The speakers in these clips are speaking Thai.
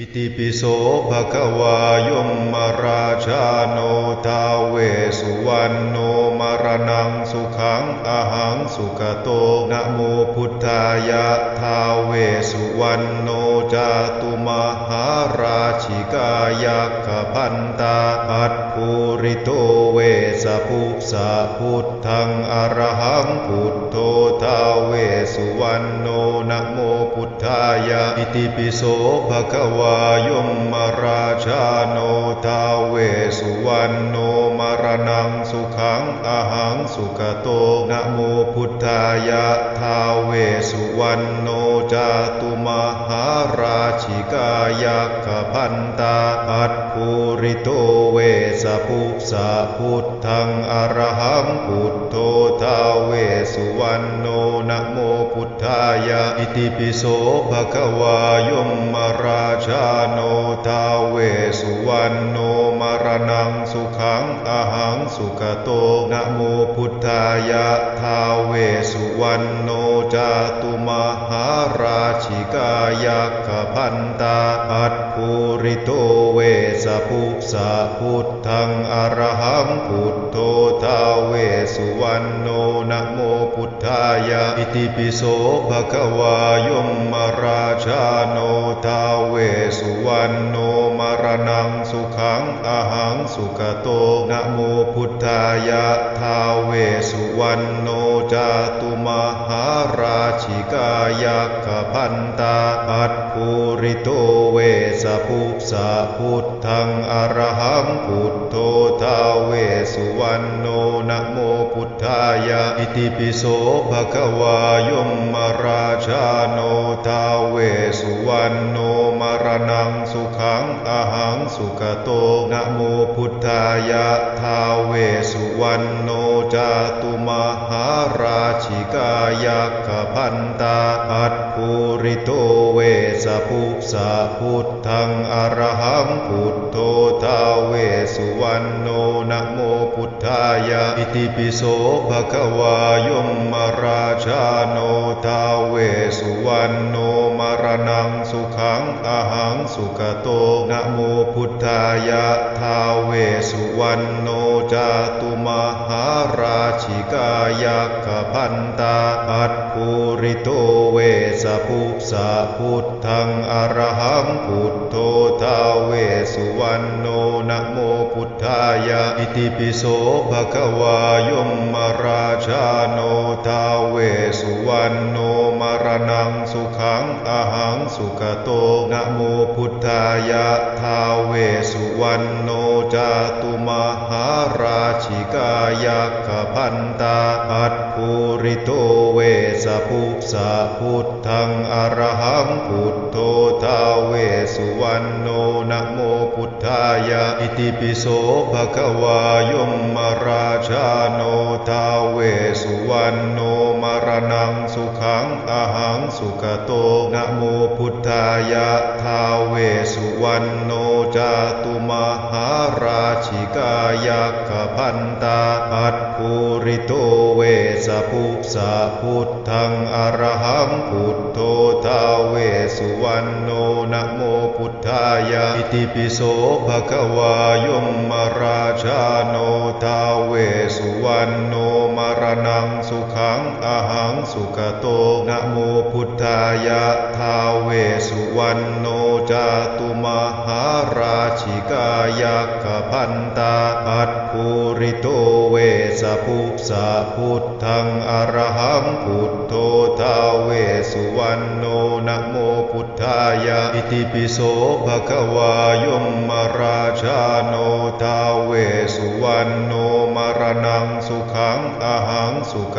อิติปิโสภะคะวายมมาราชาโนทาเวสุวรรณโนมารนังสุขังอาหังสุขโตนะโมพุทธายะทาเวสุวรรณโนจาตุมหาราชิกายักขพันตาอัตภู ริโตเวสภุสะพุทธังอรหังพุทโธทาเวสุวรรณโนนะโมพุทธายะอิติปิโสภะคะวายมมาราชาโนทาเวสุวรรณโน มารนังสุขังอาหังสุขโตนะโมพุทธายะทาเวสุวรรณโนจาตุมหาราชิกายักขพันตาอัตภูริโตเวสะภุสะพุทธังอรหังพุทโธทาเวสุวรรณโนนะโมพุทธายะอิติปิโสภะคะวายมมาราชาโนทาเวสุวรรณโน นังสุขังอาหังสุขโตนะโมพุทธายะทาเวสุวรรณโนจาตุมหาราชิกายักขพันตาอัตภูริโตเวสะภุสะพุทธังอรหังพุทโธทาเวสุวรรณโนนะโมพ ทายะอิติปิโสภะคะวายมมาราชาโนทาเวสุวรรณโนมารนังสุขังอาหังสุขโตนะโมพุทธายะทาเวสุวรรณโนจาตุมหาราชิกายักขพันตาอัตภูริโตเวสะภุสะพุทธังอรหังพุทโธทาเวสุวรรณโนนะโมพุทธายะอิติปิโสภคะวายมมาราชาโนทาเวสุวรรณโนมารนังสุขังอาหังสุขโตนะโมพุทธายะทาเวสุวรรณโน จาตุมหาราชิกายักขพันตาอัตภูริโตเวสะภุสะพุทธังอรหังพุทโธทาเวสุวรรณโนนะโมพุทธายะอิติปิโสภะคะวายมมาราชาโนทาเวสุวรรณโนมารนังสุขังอาหังสุขโตนะโมพุทธายะทาเวสุวรรณโน จาตุมหาราชิกายักขพันตาอัตภูริโตเวสภุสะพุทธังอรหังพุทโธทาเวสุวรรณโนนะโมพุทธายะอิติปิโสภะคะวายมมาราชาโนทาเวสุวรรณโนมารนังสุขังอาหังสุขโตนะโมพุทธายะทาเวสุวรรณโน จาตุมหาราชิกายักขพันตาอัตภูริโตเวสภุสะพุทธังอรหังพุทโธทาเวสุวรรณโนนะโมพุทธายะอิติปิโสภะคะวายมมาราชาโนทาเวสุวรรณโน รนังสุขังอาหังสุขโตนะโมพุทธายะทาเวสุวรรณโนจาตุมหาราชิกายักขพันตาอัตภูริโตเวสะภุสะพุทธังอรหังพุทโธทาเวสุวรรณโนนะโมพุทธายะอิติปิโสภะคะวายมมาราชาโนทาเวสุวรรณโนมารนังสุขังอาหังสุขโตนะโมพุทธายะทาเวสุวรรณโนจาตุมหาราชิกายักขพันตาอัตภูริโตเวสะภุสะพุทธังอรหังพุทโธทาเวสุวรรณโนนะโมพุทธายะอิติปิโสภะคะวายมมาราชาโนทาเวสุวรรณโนมารนังสุขังอหังสุข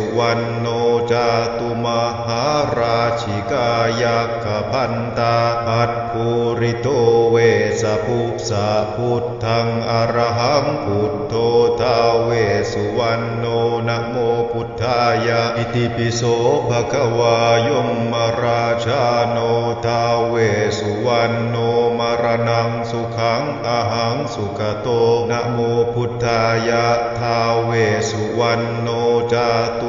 วสุวรรณโน จาตุมหาราชิกายักขพันตาอัตภูริโตเวสะปุสะพุทธังอรหังพุทโธทาเวสุวรรณโนนะโมพุทธายะอิติปิโสภะคะวายมมาราชาโนทาเวสุวรรณโนมรณังสุขังอหังสุขโตนะโมพุทธายะทาเวสุวรรณโนจาตุ